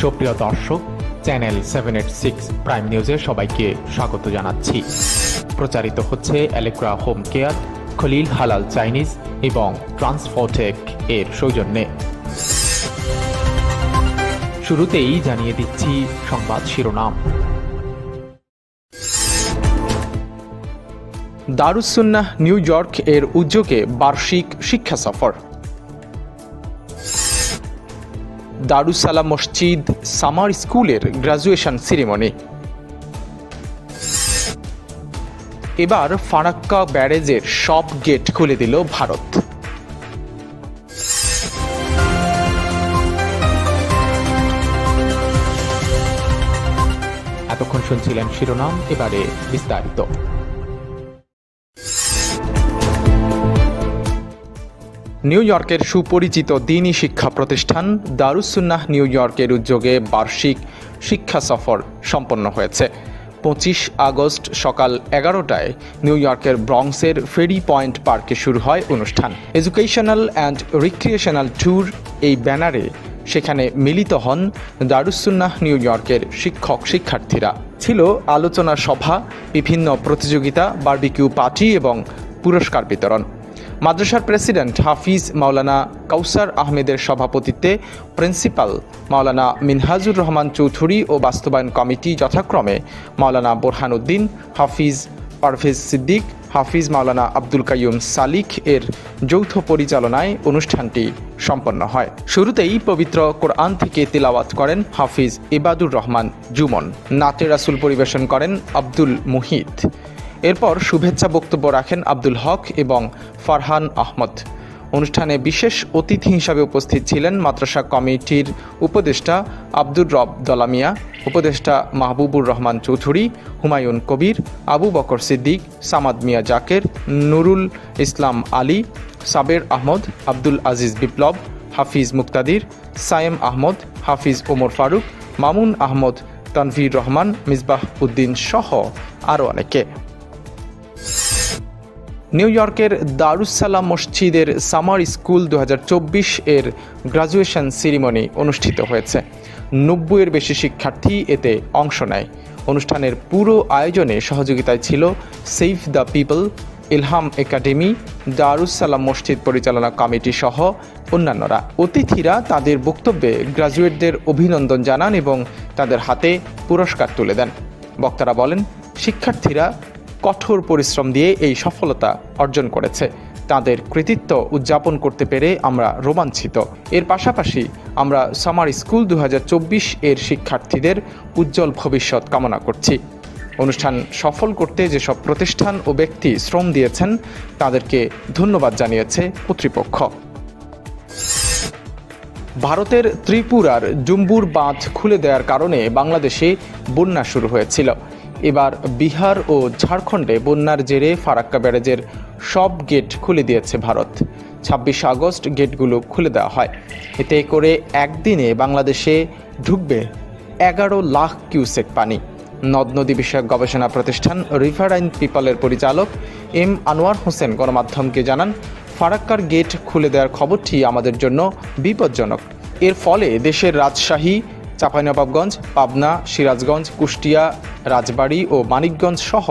সুপ্রিয় দর্শক, channel seven eight six prime নিউজে সবাইকে স্বাগত জানাচ্ছি। প্রচারিত হচ্ছে অ্যালেক্রা হোম কেয়ার খলিল হালাল চাইনিজ এবং ট্রান্সফোটেক এর সৌজন্যে। শুরুতেই জানিয়ে দিচ্ছি সংবাদ শিরোনাম। দারুসুন্নাহ নিউ ইয়র্ক এর উদ্যোগে বার্ষিক শিক্ষা সফর। দারুসালাম মসজিদ সামার স্কুলের গ্রাজুয়েশন সেরিমনি। এবার ফারাক্কা ব্যারেজের সব গেট খুলে দিল ভারত। এতক্ষণ শুনছিলেন শিরোনাম, এবারে বিস্তারিত। নিউ ইয়র্কের সুপরিচিত দিনী শিক্ষা প্রতিষ্ঠান দারুসুন্নাহ নিউ ইয়র্কের উদ্যোগে বার্ষিক শিক্ষা সফর সম্পন্ন হয়েছে। পঁচিশ আগস্ট সকাল এগারোটায় নিউ ইয়র্কের ব্রংসের ফেরি পয়েন্ট পার্কে শুরু হয় অনুষ্ঠান। এডুকেশনাল অ্যান্ড রিক্রিয়েশনাল ট্যুর এই ব্যানারে সেখানে মিলিত হন দারুসুন্নাহ নিউ ইয়র্কের শিক্ষক শিক্ষার্থীরা। ছিল আলোচনা সভা, বিভিন্ন প্রতিযোগিতা, বার্বিকিউ পার্টি এবং পুরস্কার বিতরণ। মাদ্রাসার প্রেসিডেন্ট হাফিজ মাওলানা কাউসার আহমেদের সভাপতিত্বে প্রিন্সিপাল মাওলানা মিনহাজুর রহমান চৌধুরী ও বাস্তবায়ন কমিটি যথাক্রমে মাওলানা বোরহান উদ্দিন হাফিজ পারভেজ সিদ্দিক, হাফিজ মাওলানা আব্দুল কাইয়ুম সালিক এর যৌথ পরিচালনায় অনুষ্ঠানটি সম্পন্ন হয়। শুরুতেই পবিত্র কোরআন থেকে তিলাওয়াত করেন হাফিজ ইবাদুর রহমান, জুমন। নাতে রাসুল পরিবেশন করেন আব্দুল মুহিত। এরপর শুভেচ্ছা বক্তব্য রাখেন আব্দুল হক এবং ফারহান আহমদ। অনুষ্ঠানে বিশেষ অতিথি হিসাবে উপস্থিত ছিলেন মাদ্রাসা কমিটির উপদেষ্টা আব্দুর রব দলামিয়া, উপদেষ্টা মাহবুবুর রহমান চৌধুরী, হুমায়ুন কবির, আবু বকর সিদ্দিক, সামাদ মিয়া জাকের, নুরুল ইসলাম আলী, সাবের আহমদ, আব্দুল আজিজ বিপ্লব, হাফিজ মুক্তাদির, সায়েম আহমদ, হাফিজ ওমর ফারুক, মামুন আহমদ, তানভীর রহমান, মিসবাহ উদ্দিন সহ আরও অনেকে। নিউ ইয়র্কের দারুসালাম মসজিদের সামার স্কুল দু হাজার চব্বিশ এর গ্রাজুয়েশন সিরিমনি অনুষ্ঠিত হয়েছে। নব্বইয়ের বেশি শিক্ষার্থী এতে অংশ নেয়। অনুষ্ঠানের পুরো আয়োজনে সহযোগিতায় ছিল save the people Ilham academy Darussalam মসজিদ পরিচালনা কমিটি সহ অন্যান্যরা। অতিথিরা তাদের বক্তব্যে গ্রাজুয়েটদের অভিনন্দন জানান এবং তাদের হাতে পুরস্কার তুলে দেন। বক্তারা বলেন, শিক্ষার্থীরা কঠোর পরিশ্রম দিয়ে এই সফলতা অর্জন করেছে। তাদের কৃতিত্ব উদযাপন করতে পেরে আমরা রোমাঞ্চিত। এর পাশাপাশি আমরা সামার স্কুল দু হাজার চব্বিশ এর শিক্ষার্থীদের উজ্জ্বল ভবিষ্যৎ কামনা করছি। অনুষ্ঠান সফল করতে যেসব প্রতিষ্ঠান ও ব্যক্তি শ্রম দিয়েছেন, তাদেরকে ধন্যবাদ জানিয়েছে কর্তৃপক্ষ। ভারতের ত্রিপুরার জুম্বুর বাঁধ খুলে দেওয়ার কারণে বাংলাদেশে বন্যা শুরু হয়েছিল। এবার বিহার ও ঝাড়খণ্ডে বন্যার জেরে ফারাক্কা ব্যারেজের সব গেট খুলে দিয়েছে ভারত। ছাব্বিশে আগস্ট গেটগুলো খুলে দেওয়া হয়। এতে করে একদিনে বাংলাদেশে ঢুকবে এগারো লাখ কিউসেক পানি। নদ নদী বিষয়ক গবেষণা প্রতিষ্ঠান রিভারাইন পিপলের পরিচালক এম আনোয়ার হোসেন গণমাধ্যমকে জানান, ফারাক্কার গেট খুলে দেওয়ার খবরটি আমাদের জন্য বিপজ্জনক। এর ফলে দেশের রাজশাহী চাঁপাইনবাবগঞ্জ, পাবনা, সিরাজগঞ্জ, কুষ্টিয়া, রাজবাড়ী ও মানিকগঞ্জ সহ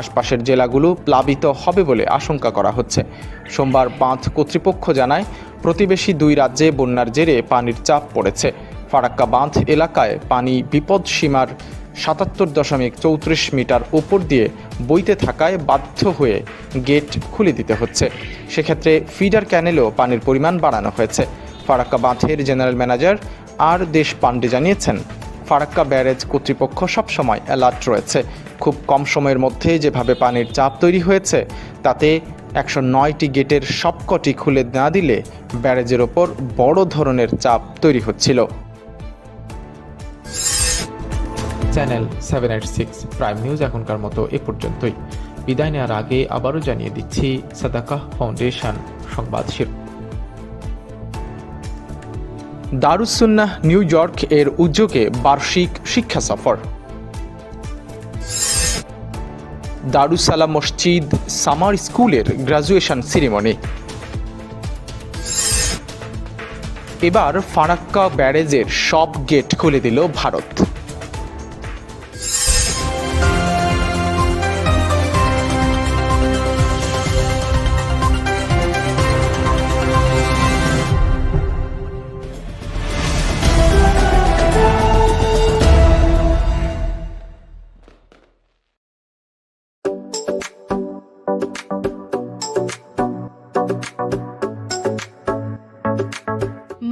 আশপাশের জেলাগুলো প্লাবিত হবে বলে আশঙ্কা করা হচ্ছে। সোমবার বাঁধ কর্তৃপক্ষ জানায়, প্রতিবেশী দুই রাজ্যে বন্যার জেরে পানির চাপ পড়েছে। ফারাক্কা বাঁধ এলাকায় পানি বিপদ সীমার সাতাত্তর দশমিক চৌত্রিশ মিটার ওপর দিয়ে বইতে থাকায় বাধ্য হয়ে গেট খুলে দিতে হচ্ছে। সেক্ষেত্রে ফিডার ক্যানেলেও পানির পরিমাণ বাড়ানো হয়েছে। ফারাক্কা বাঁধের জেনারেল ম্যানেজার আর দেশ পান্ডে জানিয়েছেন, ফারাক্কা ব্যারেজ কর্তৃপক্ষ সবসময় অ্যালার্ট রয়েছে। খুব কম সময়ের মধ্যে যেভাবে পানির চাপ তৈরি হয়েছে, তাতে একশো নয়টি গেটের সবকটি খুলে না দিলে ব্যারেজের ওপর বড় ধরনের চাপ তৈরি হচ্ছিল। Channel seven eight six prime news এখনকার মতো এ পর্যন্তই। বিদায় নেওয়ার আগে আবারও জানিয়ে দিচ্ছি সাদাকা ফাউন্ডেশন সংবাদ শির দারুসুন্নাহ, নিউ ইয়র্ক এর উদ্যোগে বার্ষিক শিক্ষা সফর। দারুসালাম মসজিদ, সামার স্কুলের গ্রাজুয়েশন সিরিমনি। এবার ফারাক্কা ব্যারেজের সব গেট খুলে দিল ভারত।